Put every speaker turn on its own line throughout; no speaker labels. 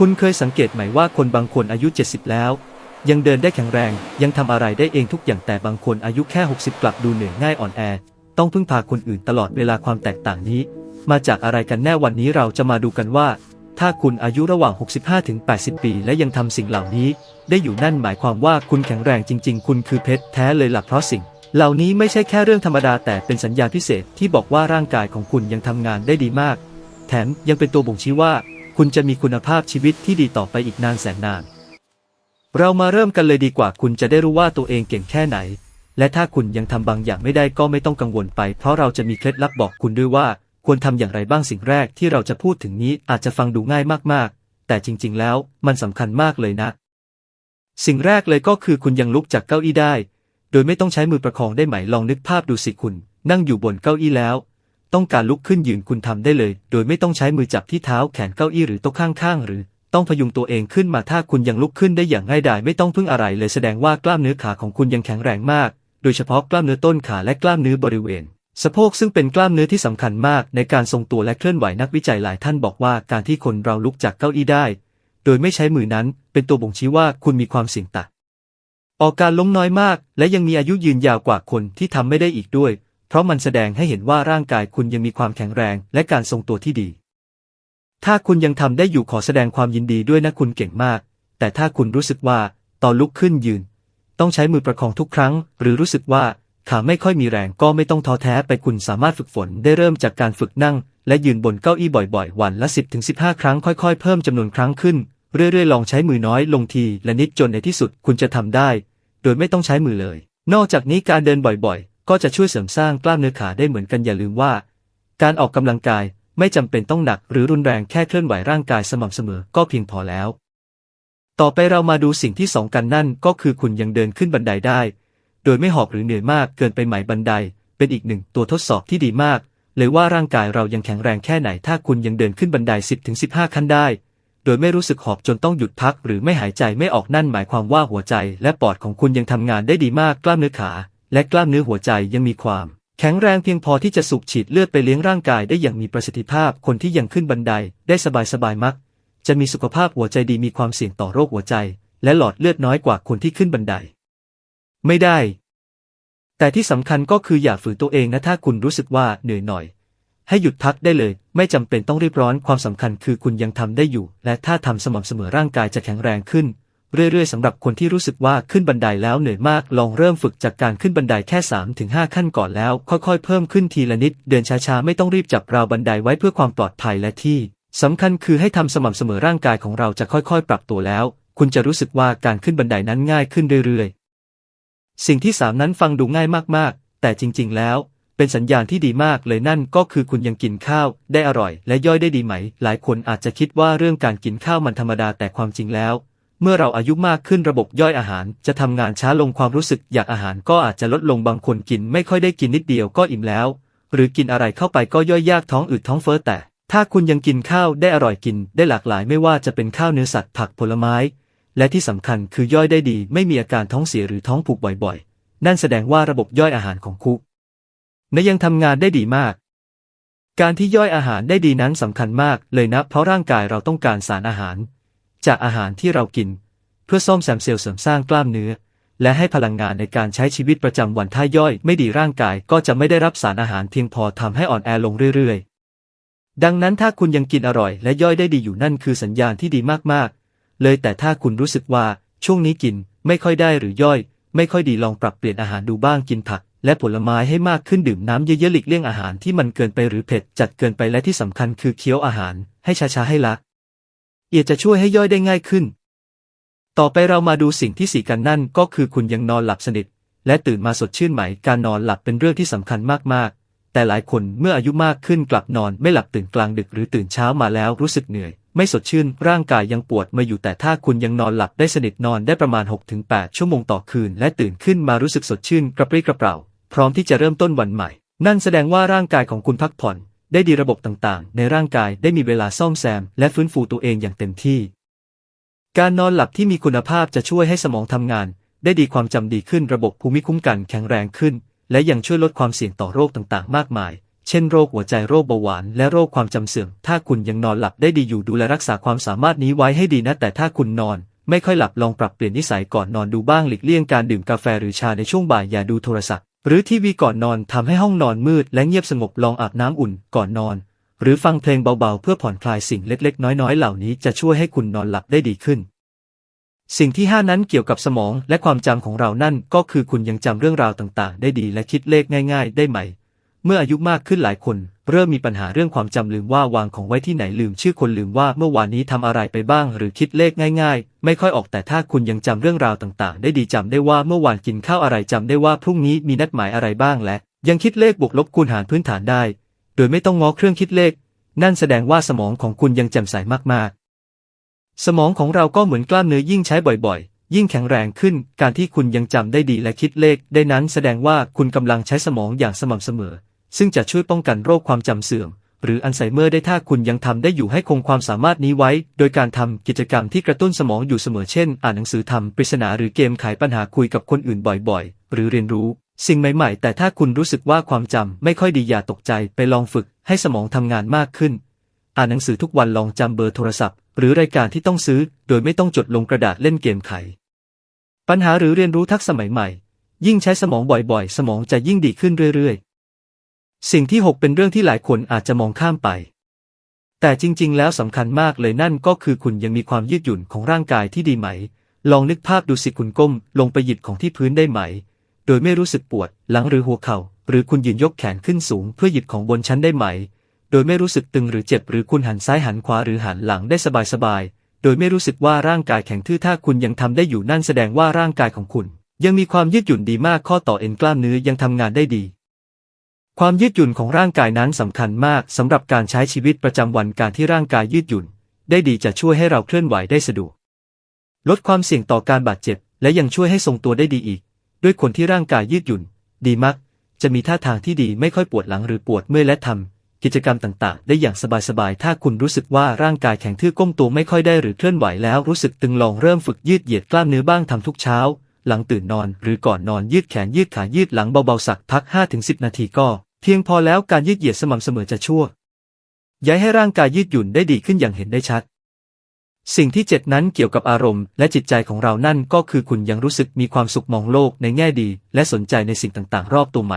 คุณเคยสังเกตไหมว่าคนบางคนอายุ 70 แล้ว ยังเดินได้แข็งแรง ยังทำอะไรได้เองทุกอย่างแต่บางคนอายุแค่ 60 กลับดูเหนื่อยง่ายอ่อนแอ ต้องพึ่งพาคนอื่นตลอดเวลาความแตกต่างนี้ มาจากอะไรกันแน่วันนี้เราจะมาดูกันว่า ถ้าคุณอายุระหว่าง 65 ถึง 80 ปี และยังทำสิ่งเหล่านี้ ได้อยู่นั่นหมายความว่าคุณแข็งแรงจริง ๆ คุณคือเพชรแท้เลยหลักเพราะสิ่ง เหล่านี้ไม่ใช่แค่เรื่องธรรมดาแต่เป็นสัญญาณพิเศษที่บอกว่าร่างกายของคุณยังทำงานได้ดีมาก แถมยังเป็นตัวบ่งชี้ว่า คุณจะมีคุณภาพชีวิตที่ดีต่อไปอีกนานแสนนาน เรามาเริ่มกันเลยดีกว่าคุณจะได้รู้ว่าตัวเองเก่งแค่ไหน และถ้าคุณยังทำบางอย่างไม่ได้ก็ไม่ต้องกังวลไป เพราะเราจะมีเคล็ดลับบอกคุณด้วยว่า ควรทำอย่างไรบ้างสิ่งแรกที่เราจะพูดถึงนี้อาจจะฟังดูง่ายมากๆ แต่จริงๆ แล้วมันสำคัญมากเลยนะ สิ่งแรกเลยก็คือคุณยังลุกจากเก้าอี้ได้ โดยไม่ต้องใช้มือประคองได้ไหมลองนึกภาพดูสิคุณ นั่งอยู่บนเก้าอี้แล้ว ต้องการลุกขึ้นยืนคุณทำได้เลย โดยไม่ต้องใช้มือจับที่เท้าแขนเก้าอี้หรือโต๊ะข้างๆ หรือ ต้องพยุงตัวเองขึ้นมาถ้าคุณยังลุกขึ้นได้อย่างง่ายดายไม่ต้องพึ่งอะไรเลยแสดงว่ากล้ามเนื้อขาของคุณยังแข็งแรงมาก โดยเฉพาะกล้ามเนื้อต้นขาและกล้ามเนื้อบริเวณสะโพกซึ่งเป็นกล้ามเนื้อที่สำคัญมากในการทรงตัวและเคลื่อนไหวนักวิจัยหลายท่านบอกว่าการที่คนเราลุกจากเก้าอี้ได้ โดยไม่ใช้มือนั้น เป็นตัวบ่งชี้ว่าคุณมีความเสี่ยงต่ำออกการล้มน้อยมาก และยังมีอายุยืนยาวกว่าคนที่ทำไม่ได้อีกด้วย เพราะมันแสดงให้เห็นว่าร่างกายคุณยังมีความแข็งแรงและการทรงตัวที่ดี ถ้าคุณยังทำได้อยู่ขอแสดงความยินดีด้วยนะคุณเก่งมาก แต่ถ้าคุณรู้สึกว่าตอนลุกขึ้นยืน ต้องใช้มือประคองทุกครั้ง หรือรู้สึกว่าขาไม่ค่อยมีแรงก็ไม่ต้องท้อแท้ไปคุณสามารถฝึกฝนได้เริ่มจากการฝึกนั่ง และยืนบนเก้าอี้บ่อยๆ วันละ 10-15 ครั้งค่อยๆ เพิ่มจำนวนครั้งขึ้น เรื่อยๆ ลองใช้มือน้อยลงทีละนิดจนในที่สุดคุณจะทำได้ โดยไม่ต้องใช้มือเลย นอกจากนี้การเดินบ่อยๆ ก็จะช่วยเสริมสร้างกล้ามเนื้อขาได้เหมือนกันอย่าลืมว่า การออกกำลังกายไม่จำเป็นต้องหนักหรือรุนแรงแค่เคลื่อนไหวร่างกายสม่ำเสมอก็เพียงพอแล้ว ต่อไปเรามาดูสิ่งที่สองกันนั่นก็คือคุณยังเดินขึ้นบันไดได้ โดยไม่หอบหรือเหนื่อยมากเกินไปไหมบันได เป็นอีกหนึ่งตัวทดสอบที่ดีมากเลยว่าร่างกายเรายังแข็งแรงแค่ไหนถ้าคุณยังเดินขึ้นบันได 10-15 ขั้นได้ โดยไม่รู้สึกหอบจนต้องหยุดพักหรือไม่หายใจไม่ออกนั่นหมายความว่าหัวใจและปอดของคุณยังทำงานได้ดีมากกล้ามเนื้อขา และกล้ามเนื้อหัวใจยังมีความแข็งแรงเพียงพอที่จะสูบฉีดเลือดไปเลี้ยงร่างกายได้อย่างมีประสิทธิภาพ คนที่ยังขึ้นบันไดได้สบายๆมัก จะมีสุขภาพหัวใจดีมีความเสี่ยงต่อโรคหัวใจ และหลอดเลือดน้อยกว่าคนที่ขึ้นบันได ไม่ได้ แต่ที่สำคัญก็คืออย่าฝืนตัวเองนะถ้าคุณรู้สึกว่าเหนื่อยหน่อย ให้หยุดพักได้เลย ไม่จำเป็นต้องรีบร้อนความสำคัญคือคุณยังทำได้อยู่ และถ้าทำสม่ำเสมอร่างกายจะแข็งแรงขึ้น เรื่อยๆสำหรับคนที่รู้สึกว่าขึ้นบันไดแล้วเหนื่อยมาก ลองเริ่มฝึกจากการขึ้นบันไดแค่ 3-5 ขั้นก่อนแล้ว ค่อยๆ เพิ่มขึ้นทีละนิด เดินช้าๆ ไม่ต้องรีบจับราวบันไดไว้เพื่อความปลอดภัยและที่สำคัญคือให้ทำสม่ำเสมอร่างกายของเราจะค่อยๆ ปรับตัวแล้ว คุณจะรู้สึกว่าการขึ้นบันไดนั้นง่ายขึ้นเรื่อยๆ สิ่งที่สามนั้นฟังดูง่ายมากๆ แต่จริง ๆ แล้วเป็นสัญญาณที่ดีมากเลยนั่นก็คือคุณยังกินข้าวได้อร่อย และย่อยได้ดีไหม หลายคนอาจจะคิดว่าเรื่องการกินข้าวมันธรรมดาแต่ความจริงแล้ว เมื่อเราอายุมากขึ้นระบบย่อยอาหารจะทำงานช้าลงความรู้สึกอยากอาหารก็อาจจะลดลงบางคนกินไม่ค่อยได้กินนิดเดียวก็อิ่มแล้ว หรือกินอะไรเข้าไปก็ย่อยยากท้องอืดท้องเฟ้อแต่ ถ้าคุณยังกินข้าวได้อร่อยกินได้หลากหลายไม่ว่าจะเป็นข้าวเนื้อสัตว์ผักผลไม้ และที่สำคัญคือย่อยได้ดีไม่มีอาการท้องเสียหรือท้องผูกบ่อยๆ นั่นแสดงว่าระบบย่อยอาหารของคุณนยังทำงานได้ดีมาก การที่ย่อยอาหารได้ดีนั้นสำคัญมากเลยนะเพราะร่างกายเราต้องการสารอาหาร จากอาหารที่เรากิน เพื่อซ่อมแซมเซลล์เสริมสร้างกล้ามเนื้อ และให้พลังงานในการใช้ชีวิตประจำวันถ้าย่อยไม่ดีร่างกายก็จะไม่ได้รับสารอาหารเพียงพอทำให้อ่อนแอลงเรื่อยๆ ดังนั้นถ้าคุณยังกินอร่อยและย่อยได้ดีอยู่นั่นคือสัญญาณที่ดีมากๆ เลยแต่ถ้าคุณรู้สึกว่าช่วงนี้กินไม่ค่อยได้หรือย่อย ไม่ค่อยดีลองปรับเปลี่ยนอาหารดูบ้างกินผักและผลไม้ให้มากขึ้นดื่มน้ำเยอะๆหลีกเลี่ยงอาหารที่มันเกินไปหรือเผ็ดจัดเกินไปและที่สำคัญคือเคี้ยวอาหารให้ช้าๆให้ละ เอียจะช่วยให้ย่อยได้ง่ายขึ้น ต่อไปเรามาดูสิ่งที่สี่กันนั่นก็คือคุณยังนอนหลับสนิท และตื่นมาสดชื่นไหม การนอนหลับเป็นเรื่องที่สำคัญมากๆ แต่หลายคนเมื่ออายุมากขึ้นกลับนอนไม่หลับตื่นกลางดึกหรือตื่นเช้ามาแล้วรู้สึกเหนื่อย ไม่สดชื่น ร่างกายยังปวดมาอยู่แต่ถ้าคุณยังนอนหลับได้สนิทนอนได้ประมาณ 6-8 ชั่วโมงต่อคืน และตื่นขึ้นมารู้สึกสดชื่นกระปรี้กระเปร่า พร้อมที่จะเริ่มต้นวันใหม่ นั่นแสดงว่าร่างกายของคุณพักผ่อน ได้ดีระบบต่างๆ ในร่างกายได้มีเวลาซ่อมแซม และฟื้นฟูตัวเองอย่างเต็มที่ การนอนหลับที่มีคุณภาพจะช่วยให้สมองทำงาน ได้ดีความจำดีขึ้นระบบภูมิคุ้มกันแข็งแรงขึ้น และยังช่วยลดความเสี่ยงต่อโรคต่างๆ มากมาย เช่นโรคหัวใจโรคเบาหวาน และโรคความจำเสื่อม ถ้าคุณยังนอนหลับได้ดีอยู่ดูแลรักษาความสามารถนี้ไว้ให้ดีนะ แต่ถ้าคุณนอน ไม่ค่อยหลับลองปรับเปลี่ยนนิสัยก่อนนอนดูบ้างหลีกเลี่ยงการดื่มกาแฟหรือชาในช่วงบ่ายอย่าดูโทรศัพท์ หรือทีวีก่อนนอนทำให้ห้องนอนมืดและเงียบสงบลองอาบน้ำอุ่นก่อนนอน หรือฟังเพลงเบาๆ เพื่อผ่อนคลายสิ่งเล็กๆ น้อยๆ เหล่านี้จะช่วยให้คุณนอนหลับได้ดีขึ้น สิ่งที่ 5 นั้นเกี่ยวกับสมองและความจำของเรานั่นก็คือคุณยังจำเรื่องราวต่างๆ ได้ดีและคิดเลขง่าย ๆ ได้ไหม เมื่ออายุมากขึ้นหลายคน เริ่มมีปัญหาเรื่องความจำลืมว่าวางของไว้ที่ไหนลืมชื่อคนลืมว่าเมื่อวานนี้ทำอะไรไปบ้าง หรือคิดเลขง่ายๆ ไม่ค่อยออกแต่ถ้าคุณยังจำเรื่องราวต่างๆ ได้ดีจำได้ว่าเมื่อวานกินข้าวอะไรจำได้ว่าพรุ่งนี้มีนัดหมายอะไรบ้างและ ยังคิดเลขบวกลบคูณหารพื้นฐานได้ โดยไม่ต้องง้อเครื่องคิดเลข นั่นแสดงว่าสมองของคุณยังแจ่มใสมากๆ สมองของเราก็เหมือนกล้ามเนื้อยิ่งใช้บ่อยๆยิ่งแข็งแรงขึ้น การที่คุณยังจำได้ดีและคิดเลขได้นั้นแสดงว่าคุณกำลังใช้สมองอย่างสม่ำเสมอ ซึ่งจะช่วยป้องกันโรคความจำเสื่อม หรืออัลไซเมอร์ได้ถ้าคุณยังทำได้อยู่ให้คงความสามารถนี้ไว้ โดยการทำกิจกรรมที่กระตุ้นสมองอยู่เสมอเช่น อ่านหนังสือทำปริศนาหรือเกมไขปัญหาคุยกับคนอื่นบ่อยๆ หรือเรียนรู้ สิ่งใหม่ๆ แต่ถ้าคุณรู้สึกว่าความจำไม่ค่อยดีอย่าตกใจไปลองฝึกให้สมองทำงานมากขึ้น อ่านหนังสือทุกวันลองจำเบอร์โทรศัพท์ หรือรายการที่ต้องซื้อ โดยไม่ต้องจดลงกระดาษเล่นเกมไข ปัญหาหรือเรียนรู้ทักษะใหม่ๆยิ่งใช้สมองบ่อยๆ สมองจะยิ่งดีขึ้นเรื่อยๆ สิ่งที่ 6 เป็นเรื่องที่หลายคนอาจจะมองข้ามไป แต่จริง ๆ แล้วสำคัญมากเลยนั่นก็คือคุณยังมีความยืดหยุ่นของร่างกายที่ดีไหม ลองนึกภาพดูสิคุณก้มลงไปหยิบของที่พื้นได้ไหม โดยไม่รู้สึกปวดหลังหรือหัวเข่า หรือคุณยืนยกแขนขึ้นสูงเพื่อหยิบของบนชั้นได้ไหม โดยไม่รู้สึกตึงหรือเจ็บหรือคุณหันซ้ายหันขวาหรือหันหลังได้สบายๆ โดยไม่รู้สึกว่าร่างกายแข็งทื่อถ้าคุณยังทำได้อยู่นั่นแสดงว่าร่างกายของคุณ ยังมีความยืดหยุ่นดีมากข้อต่อเอ็นกล้ามเนื้อยังทำงานได้ดี ความยืดหยุ่นของร่างกายนั้นสำคัญมากสำหรับการใช้ชีวิตประจำวันการที่ร่างกายยืดหยุ่น ได้ดีจะช่วยให้เราเคลื่อนไหวได้สะดวก ลดความเสี่ยงต่อการบาดเจ็บ และยังช่วยให้ทรงตัวได้ดีอีก ด้วยคนที่ร่างกายยืดหยุ่น ดีมัก จะมีท่าทางที่ดีไม่ค่อยปวดหลังหรือปวดเมื่อยและทำกิจกรรมต่างๆ ได้อย่างสบายๆถ้าคุณรู้สึกว่าร่างกายแข็งทื่อก้มตัวไม่ค่อยได้หรือเคลื่อนไหวแล้วรู้สึกตึงลองเริ่มฝึกยืดเหยียดกล้ามเนื้อบ้างทำทุกเช้า หลังตื่นนอน หรือก่อนนอนยืดแขนยืดขายืดหลังเบาๆสักพัก 5-10 นาทีก็ พียงพอแล้วการยืดเหยียดสม่ำเสมอจะช่วยย้ายให้ร่างกายยืดหยุ่นได้ดีขึ้นอย่างเห็นได้ชัด สิ่งที่เจ็ดนั้นเกี่ยวกับอารมณ์และจิตใจของเรานั่นก็คือคุณยังรู้สึกมีความสุขมองโลกในแง่ดี และสนใจในสิ่งต่างๆ รอบตัวไหม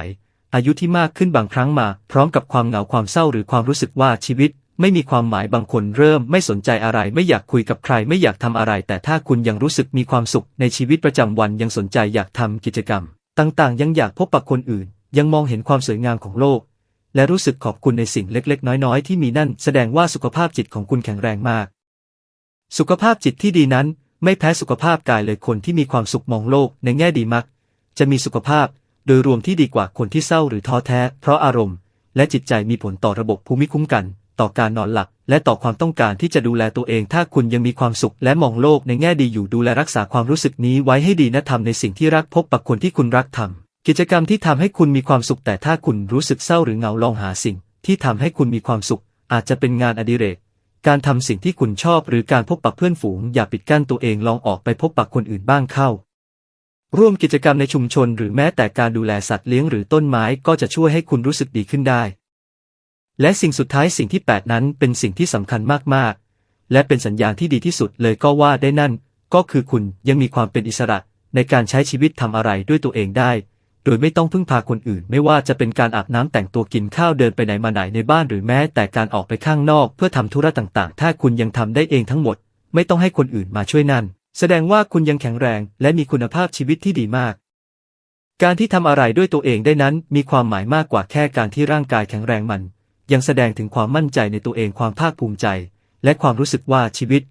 อายุที่มากขึ้นบางครั้งมา พร้อมกับความเหงาความเศร้าหรือความรู้สึกว่าชีวิต ไม่มีความหมายบางคนเริ่มไม่สนใจอะไรไม่อยากคุยกับใครไม่อยากทำอะไร แต่ถ้าคุณยังรู้สึกมีความสุขในชีวิตประจำวันยังสนใจอยากทำกิจกรรม ต่างๆ ยังอยากพบปะคนอื่น ยังมองเห็นความสวยงามของโลก และรู้สึกขอบคุณในสิ่งเล็ก ๆ น้อย ๆ ที่มีนั่นแสดงว่าสุขภาพจิตของคุณแข็งแรงมาก สุขภาพจิตที่ดีนั้นไม่แพ้สุขภาพกายเลยคนที่มีความสุขมองโลกในแง่ดีมัก จะมีสุขภาพโดยรวมที่ดีกว่าคนที่เศร้าหรือท้อแท้ เพราะอารมณ์ และจิตใจมีผลต่อระบบภูมิคุ้มกัน ต่อการนอนหลับและต่อความต้องการที่จะดูแลตัวเอง ถ้าคุณยังมีความสุขและมองโลกในแง่ดีอยู่ดูแลรักษาความรู้สึกนี้ไว้ให้ดีนะทำในสิ่งที่รักพบปะคนที่คุณรักทำ กิจกรรมที่ทำให้คุณมีความสุขแต่ถ้าคุณรู้สึกเศร้าหรือเหงาลองหาสิ่ง ที่ทำให้คุณมีความสุข อาจจะเป็นงานอดิเรก การทำสิ่งที่คุณชอบหรือการพบปะเพื่อนฝูง อย่าปิดกั้นตัวเองลองออกไปพบปะคนอื่นบ้างเข้า ร่วมกิจกรรมในชุมชน หรือแม้แต่การดูแลสัตว์เลี้ยงหรือต้นไม้ก็จะช่วยให้คุณรู้สึกดีขึ้นได้ และสิ่งสุดท้ายสิ่งที่ 8 นั้นเป็นสิ่งที่สำคัญมากๆ และเป็นสัญญาณที่ดีที่สุดเลยก็ว่าได้นั่น ก็คือคุณยังมีความเป็นอิสระ ในการใช้ชีวิตทำอะไรด้วยตัวเองได้ ดยไม่ต้องพึ่งพาคนอื่น ไม่ว่าจะเป็นการอาบน้ำแต่งตัวกินข้าวเดินไปไหนมาไหนในบ้านหรือแม้แต่การออกไปข้างนอกเพื่อทำธุระต่างๆ ถ้าคุณยังทำได้เองทั้งหมด ไม่ต้องให้คนอื่นมาช่วยนั่น แสดงว่าคุณยังแข็งแรงและมีคุณภาพชีวิตที่ดีมาก การที่ทำอะไรด้วยตัวเองได้นั้น มีความหมายมากกว่าแค่การที่ร่างกายแข็งแรงมัน ยังแสดงถึงความมั่นใจในตัวเองความภาคภูมิใจ และความรู้สึกว่าชีวิต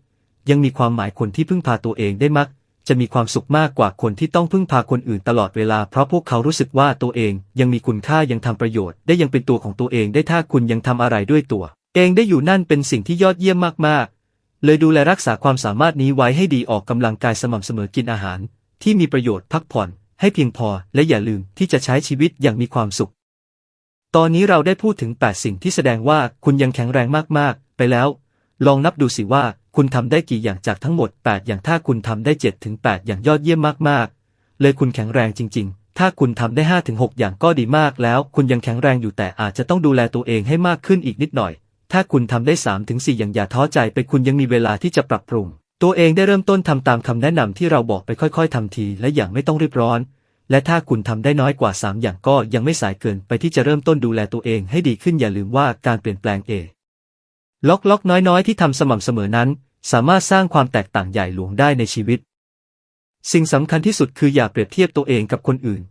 ยังมีความหมายคนที่พึ่งพาตัวเองได้มัก จะมีความสุขมากกว่าคนที่ต้องพึ่งพาคนอื่นตลอดเวลาเพราะพวกเขารู้สึกว่าตัวเองยังมีคุณค่ายังทำประโยชน์ ได้ยังเป็นตัวของตัวเองได้ถ้าคุณยังทำอะไรด้วยตัว เองได้อยู่นั่นเป็นสิ่งที่ยอดเยี่ยมมากๆ เลยดูแลรักษาความสามารถนี้ไว้ให้ดีออกกำลังกายสม่ำเสมอกินอาหาร ที่มีประโยชน์พักผ่อน ให้เพียงพอ และอย่าลืมที่จะใช้ชีวิตอย่างมีความสุข ตอนนี้เราได้พูดถึง 8 สิ่งที่แสดงว่าคุณยังแข็งแรงมากๆ ไปแล้ว ลองนับดูสิว่า คุณทำได้กี่อย่างจากทั้งหมด 8 อย่างถ้าคุณทำได้ 7 ถึง 8 อย่างยอดเยี่ยมมากๆ เลยคุณแข็งแรงจริง ๆ ถ้าคุณทำได้5-6อย่างก็ดีมากแล้ว คุณยังแข็งแรงอยู่แต่อาจจะต้องดูแลตัวเองให้มากขึ้นอีกนิดหน่อย ถ้าคุณทำได้3-4อย่างอย่าท้อใจไปคุณยังมีเวลาที่จะปรับปรุง ตัวเองได้เริ่มต้นทำตามคำแนะนำที่เราบอกไปค่อย ๆทำทีและอย่างไม่ต้องรีบร้อน และถ้าคุณทำได้น้อยกว่า 3 อย่างก็ยังไม่สายเกินไปที่จะเริ่มต้นดูแลตัวเองให้ดีขึ้นอย่าลืมว่าการเปลี่ยนแปลงเอล็อกล็อกน้อยๆที่ทำสม่ำเสมอนั้น สามารถสร้างความแตกต่างใหญ่หลวงได้ในชีวิต สิ่งสำคัญที่สุดคืออย่าเปรียบเทียบตัวเองกับคนอื่น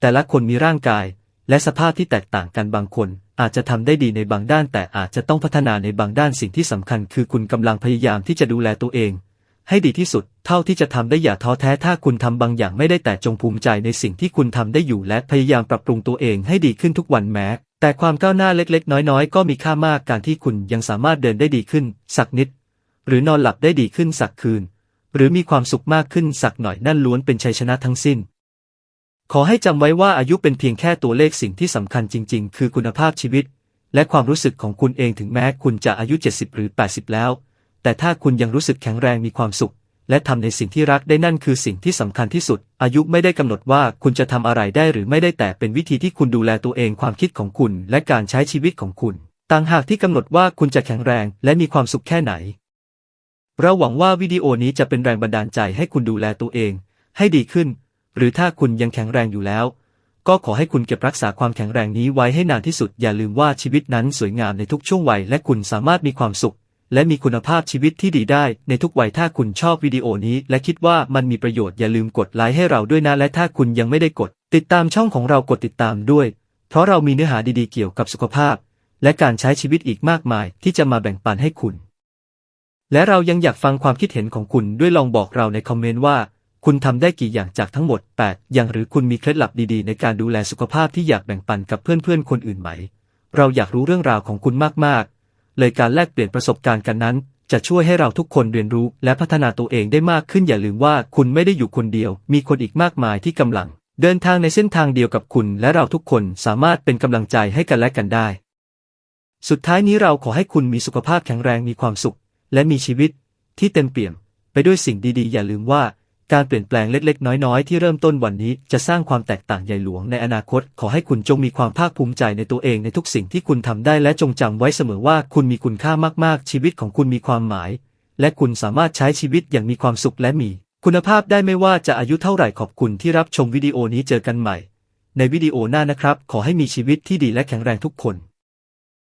แต่ละคนมีร่างกาย และสภาพที่แตกต่างกันบางคน อาจจะทำได้ดีในบางด้าน แต่อาจจะต้องพัฒนาในบางด้านสิ่งที่สำคัญ คือคุณกำลังพยายามที่จะดูแลตัวเอง ให้ดีที่สุด เท่าที่จะทำได้อย่าท้อแท้ถ้าคุณทำบางอย่างไม่ได้แต่จงภูมิใจในสิ่งที่คุณทำได้อยู่ และพยายามปรับปรุงตัวเองให้ดีขึ้นทุกวันแม้แต่ความก้าวหน้าเล็กๆ น้อยๆ ก็มีค่ามาก การที่คุณยังสามารถเดินได้ดีขึ้น สักนิด หรือนอนหลับได้ดีขึ้นสักคืน หรือมีความสุขมากขึ้นสักหน่อยนั่นล้วนเป็นชัยชนะทั้งสิ้น ขอให้จำไว้ว่าอายุเป็นเพียงแค่ตัวเลขสิ่งที่สำคัญจริง ๆ คือคุณภาพชีวิต และความรู้สึกของคุณเองถึงแม้คุณจะอายุ 70 หรือ 80 แล้ว แต่ถ้าคุณยังรู้สึกแข็งแรงมีความสุข และทำในสิ่งที่รักได้นั่นคือสิ่งที่สำคัญที่สุด อายุไม่ได้กำหนดว่าคุณจะทำอะไรได้หรือไม่ได้แต่เป็นวิธีที่คุณดูแลตัวเองความคิดของคุณ และการใช้ชีวิตของคุณต่างหากที่กำหนดว่าคุณจะแข็งแรงและมีความสุขแค่ไหน เราหวังว่าวิดีโอนี้จะเป็นแรงบันดาลใจให้คุณดูแลตัวเอง ให้ดีขึ้น หรือถ้าคุณยังแข็งแรงอยู่แล้ว ก็ขอให้คุณเก็บรักษาความแข็งแรงนี้ไว้ให้นานที่สุด อย่าลืมว่าชีวิตนั้นสวยงามในทุกช่วงวัย และคุณสามารถมีความสุข และมีคุณภาพชีวิตที่ดีได้ ในทุกวัยถ้าคุณชอบวิดีโอนี้ และคิดว่ามันมีประโยชน์อย่าลืมกดไลค์ให้เราด้วยนะและถ้าคุณยังไม่ได้กด ติดตามช่องของเรากดติดตามด้วย เพราะเรามีเนื้อหาดีๆเกี่ยวกับสุขภาพ และการใช้ชีวิตอีกมากมาย ที่จะมาแบ่งปันให้คุณ และเรายังอยากฟังความคิดเห็นของคุณด้วยลองบอกเราในคอมเมนต์ว่า คุณทำได้กี่อย่างจากทั้งหมด 8 อย่างหรือคุณมีเคล็ดลับดีๆ ในการดูแลสุขภาพที่อยากแบ่งปันกับเพื่อนๆ คนอื่นไหม เราอยากรู้เรื่องราวของคุณมากๆ เลยการแลกเปลี่ยนประสบการณ์กันนั้น จะช่วยให้เราทุกคนเรียนรู้และพัฒนาตัวเองได้มากขึ้นอย่าลืมว่าคุณไม่ได้อยู่คนเดียว มีคนอีกมากมายที่กำลัง เดินทางในเส้นทางเดียวกับคุณ และเราทุกคนสามารถเป็นกำลังใจให้กันและกันได้ สุดท้ายนี้เราขอให้คุณมีสุขภาพแข็งแรงมีความสุข และมีชีวิตที่เต็มเปี่ยมไปด้วยสิ่งดีๆ อย่าลืมว่าการเปลี่ยนแปลงเล็กๆ น้อยๆ ที่เริ่มต้นวันนี้จะสร้างความแตกต่างใหญ่หลวงในอนาคต ขอให้คุณจงมีความภาคภูมิใจในตัวเองในทุกสิ่งที่คุณทำได้และจงจำไว้เสมอว่าคุณมีคุณค่ามากๆ ชีวิตของคุณมีความหมาย และคุณสามารถใช้ชีวิตอย่างมีความสุขและมี คุณภาพได้ไม่ว่าจะอายุเท่าไหร่ขอบคุณที่รับชมวิดีโอนี้เจอกันใหม่ ในวิดีโอหน้านะครับ ขอให้มีชีวิตที่ดีและแข็งแรงทุกคน